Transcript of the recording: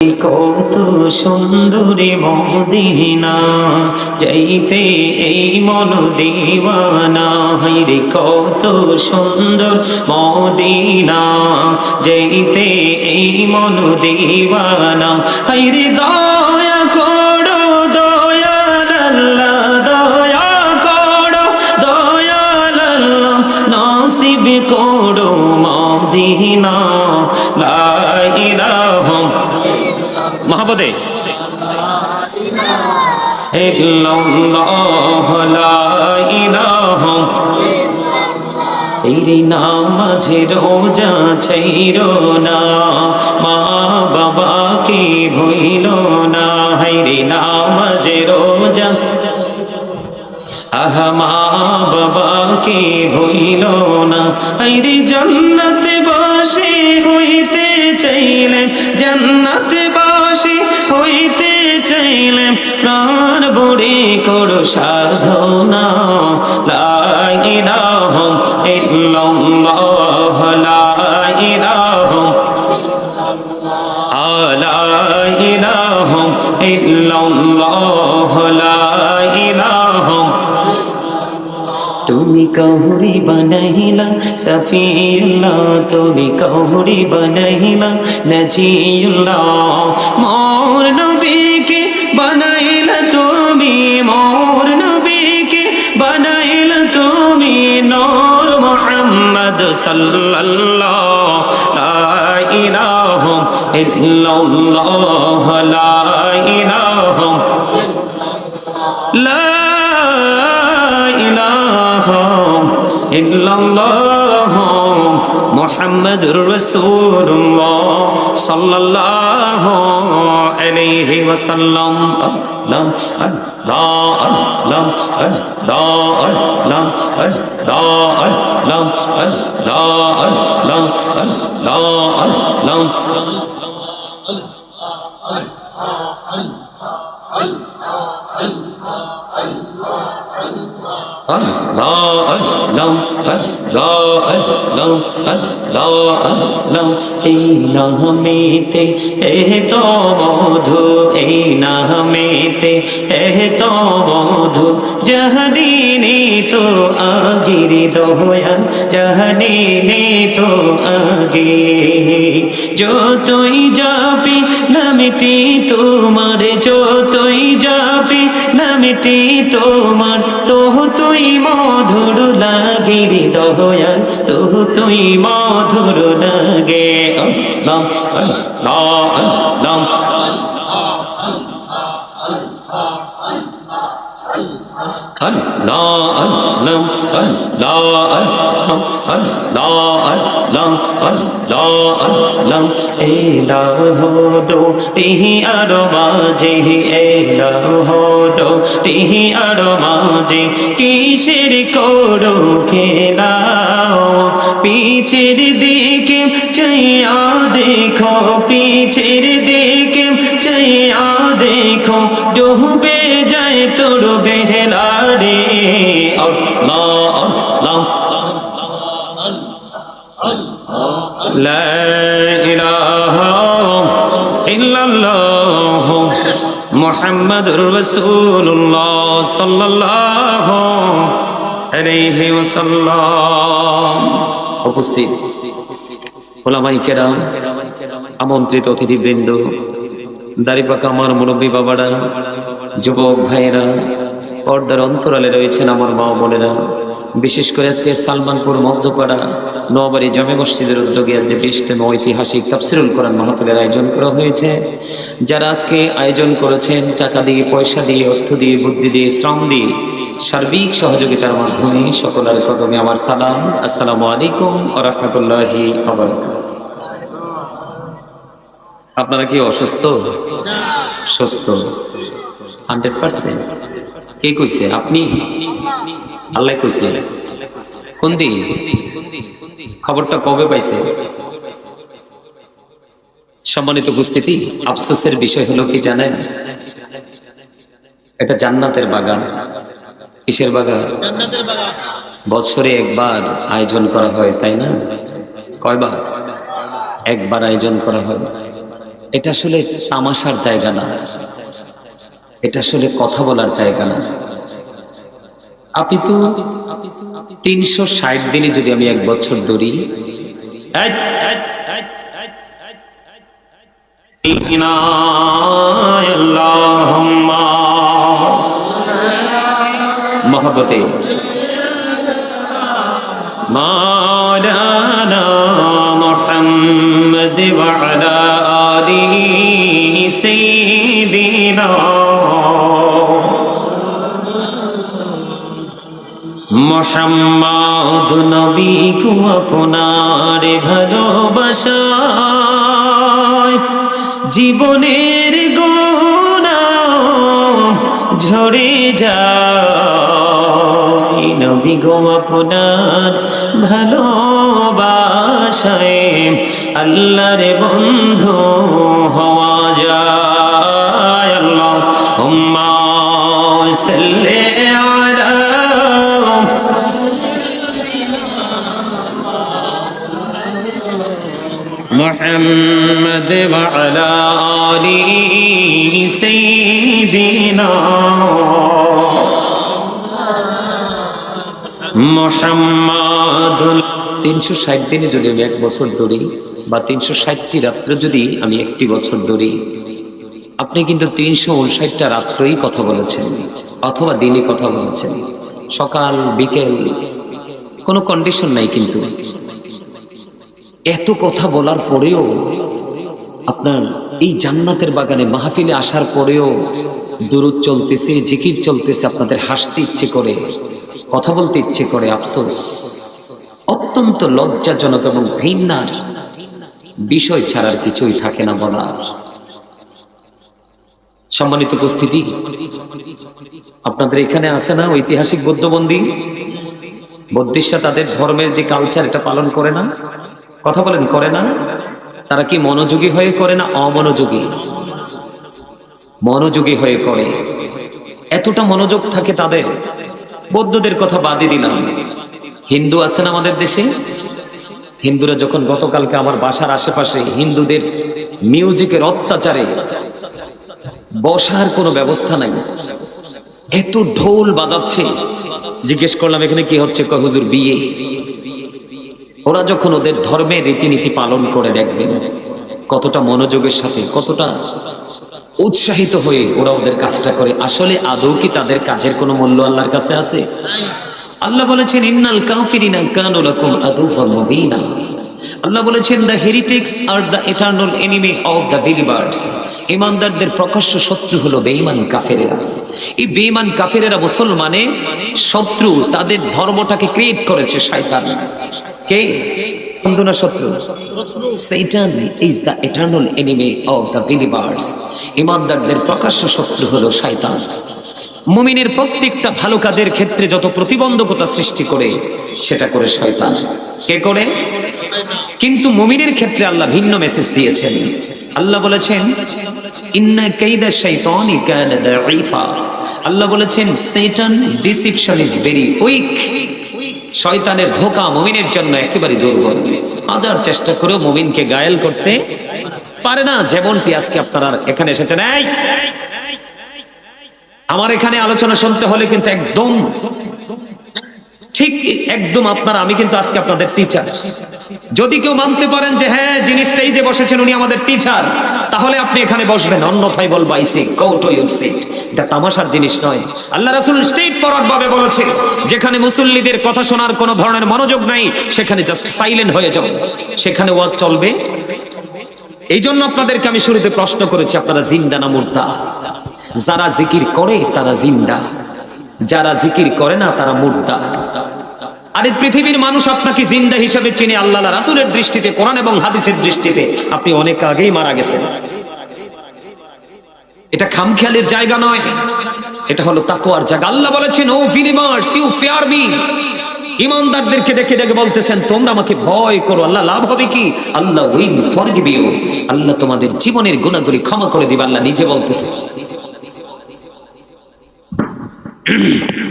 কত সুন্দরী মদিনা যাইতে এই মন দিওয়ানা হাইরে কত সুন্দর মদিনা যাইতে এই মন দিওয়ানা হাইরে দয়া করো দয়াল আল্লাহ দয়া করো দয়াল আল্লাহ নাসিব করো। মহাপদে তেরি নামাঝে রোজা ছাইর না, মা বাবাকে ভইল না। হাইরে নামাঝে রোজা। আহা, মা বাবাকে ভইল না। আইরে জান্নাতে বাসে হইতে চাইলেন জান্নাতে বাসে হইতে চাইলে প্রাণ বড়ি করো সাধনা। লাইলাহ ইল্লাল্লাহ লাইলাহ আলাইলাহ তুমি কহুরি বানাইলা, সফিউল্লাহ, তুমি কহুরি বানাইলা, নজিউল্লাহ, মোর নবীকে বানাইলা তুমি, মোর নবীকে বানাইলা তুমি, নূর মুহাম্মদ সাল্লাল্লাহ, লা ইলাহা ইল্লাল্লাহ, লা ইলাহা لا إلا الله محمد رسول الله صلى الله عليه لا لا لا لا لا এই নামেতে এহ তো মধু এই নামেতে এহ তো মধু জহদিনী তো আগিরি দোয়ান জহদিনী তো আগে। যতই যাবি নামিটি তোমার, যতই যাবি নামিটি তোমার তুই মধুর লাগে আল্লাহ আরও মাঝে কিসের করো খেলা পিছের দিকে চাইয়া দেখো পিছের দিকে চাইয়া দেখো ডুবে যায় তোর বেহলা রে আল্লাহ আল্লাহ لا إله إلا الله محمد رسول الله صلى الله عليه وسلم উপস্থিত ওলামাই কেরাম, আমন্ত্রিত অতিথিবৃন্দ দারিপাকা আমার মুরব্বী বাবারা, যুবক ভাইয়েরা, পর্দার অন্তরালে রয়েছেন আমার মা বোনেরা। বিশেষ করে আজকে সালমানপুর মধ্যপাড়া নোয়াবাড়ি জমে মসজিদের উদ্যোগে আজ যে বিশতম ঐতিহাসিক তাফসিরুল কোরআন মাহফিলের আয়োজন করা হয়েছে, যারা আজকে আয়োজন করেছেন, টাকা দিয়ে, পয়সা দিয়ে, অর্থ দিয়ে, বুদ্ধি দিয়ে, শ্রম দিয়ে সার্বিক সহযোগিতার মাধ্যমে সকলের কদমে আমার সালাম। আসসালামু আলাইকুম আ রহমতুল্লাহি আপনারা কি অসুস্থ? সুস্থ। Hundred percent. কে কইছে? আপনি? আল্লাহ কইছে। খবরটা কবে পাইছে? সম্মানিত উপস্থিতি, আফসোসের বিষয় হলো কি জানেন? এটা জান্নাতের বাগান। কিসের বাগান? বছরে একবার আয়োজন করা হয়, তাই না? কয়বার? একবার আয়োজন করা হয়। এটা আসলে তামাশার জায়গা না। এটা আসলে কথা বলার জায়গা না। আপনি তো তিনশো ষাট দিনে যদি আমি এক বছর দৌড়ি। মহাপতে মাওলানা মুহাম্মদ সেই দিনা মোহাম্মদ নবী কু আপনার ভালোবাসায় জীবনের গোনা ঝরে যায়। নবী গো আপনার ভালোবাসায় আল্লাহর বন্ধু হওয়া যায়। আল্লাহ হুম্মা সাল্লি محمد وعلى آله سيدنا মোহাম্মদ তিনশো ষাট দিনে যদি আমি এক বছর ধরি বা তিনশো ষাটটি রাত্রে যদি আমি একটি বছর ধরি আপনি কিন্তু তিনশো উনষাটটা রাত্রেই কথা বলেছেন অথবা দিনে কথা বলেছেন সকাল বিকেল কোনো কন্ডিশন নাই কিন্তু এত কথা বলার পরেও আপনার এই জান্নাতের বাগানে মাহফিলে আসার পরেও দূরত চলতেছে, জিকির চলতেছে, আপনাদের হাসতে ইচ্ছে করে, কথা বলতে ইচ্ছে করে, আফসোস। অত্যন্ত লজ্জাজনক এবং ঘৃণার বিষয় ছাড়ার কিছুই থাকে না বলার। সম্মানিত উপস্থিতি, আপনাদের এখানে আছে না ঐতিহাসিক বৌদ্ধবন্দী বৌদ্ধিস্টরা তাদের ধর্মের যে কালচার এটা পালন করে না? কথা বলেন, করে না? তারা কি মনোযোগী হয়ে করে না অমনোযোগী? মনোযোগী হয়ে করে। এতটা মনোযোগ থাকে তাদের। বৌদ্ধদের কথা বাদই দিলাম। হিন্দু আছে না আমাদের দেশে? হিন্দুরা যখন গতকালকে আমার বাসার আশেপাশে হিন্দুদের মিউজিকের অত্যাচারে বসার কোনো ব্যবস্থা নাই। এত ঢোল বাজাচ্ছে। জিজ্ঞেস করলাম, এখানে কি হচ্ছে? হুজুর, বিয়ে। ওরা যখন ওদের ধর্মের রীতিনীতি পালন করে দেখবেন কতটা মনোযোগের সাথে, কতটা উৎসাহিত হয়ে ওরা ওদের কাজটা করে। আসলে আদৌ কি তাদের কাজের কোনো মূল্য আল্লাহর কাছে আছে? আল্লাহ বলেছেন, ইন্নাল কাফিরিনা কানু লাকুম আদুওয়াম মুবিনা। আল্লাহ বলেছেন, the heretics are the eternal enemy of the believers ইমানদারদের প্রকাশ্য শত্রু হলো বেঈমান কাফেরেরা। এই বেঈমান কাফেরেরা মুসলমানের শত্রু তাদের ধর্মটাকে ক্রিয়েট করেছে, শয়তান। কে? বন্ধু শত্রু। Satan is the eternal enemy of the believers ইমানদারদের প্রকাশ্য শত্রু হলো শয়তান। মুমিনের প্রত্যেকটা ভালো কাজের ক্ষেত্রে যত প্রতিবন্ধকতা সৃষ্টি করে, সেটা করে শয়তান। কে করে? কিন্তু মুমিনের ক্ষেত্রে আল্লাহ ভিন্ন মেসেজ দিয়েছেন। আল্লাহ বলেছেন, ইন্না কাইদা শাইতানি কানা দাঈফা। আল্লাহ বলেছেন Satan deception is very weak শয়তানের ধোকা মুমিনের জন্য একেবারে দুর্বল। হাজার চেষ্টা করেও মুমিনকে গায়েল করতে পারে না। যেমনটি আজকে আপনারা এখানে এসেছেন। এই! আমার এখানে আলোচনা শুনতে হলে কিন্তু একদম ঠিক একদম আপনারা, আমি কিন্তু আজকে আপনাদের টিচার যদি কেউ মানতে পারেন যে হ্যাঁ জিনিসটাই যে বসেছেন উনি আমাদের টিচার তাহলে আপনি এখানে বসবেন, অন্যথায় বলব আইসে টু ইউর সিট এটা তামাশার জিনিস নয়। আল্লাহ রাসূল স্টেট ভাবে বলেছে, যেখানে মুসল্লিদের কথা শোনার কোনো ধরনের মনোযোগ নাই, সেখানে জাস্ট সাইলেন্ট হয়ে যাও। সেখানে ওয়াজ চলবে। এই জন্য আপনাদেরকে আমি শুরুতে প্রশ্ন করেছি, আপনারা জিন্দা না মুর্দা? যারা জিকির করে, তারা জিন্দা। যারা জিকির করে না, তারা মুর্দা। আর পৃথিবীর মানুষ আপনাকে জিন্দা হিসেবে চিনে, আল্লাহ রাসুলের দৃষ্টিতে, কোরআন এবং হাদিসের দৃষ্টিতে। আপনি অনেক আগেই মারা গেছেন। এটা খামখেয়ালের জায়গা নয়। এটা হলো তাকওয়ার জায়গা। আল্লাহ বলেছেন, O believers you fear me. ইমানদারদেরকে ডেকে ডেকে বলতেছেন, তোমরা আমাকে ভয় করো, আল্লাহ লাভ হবে কি? Allah, will forgive you. আল্লাহ তোমাদের জীবনের গুণাগুলি ক্ষমা করে দিবে, আল্লাহ নিজে বলতেছে। Mm-hmm.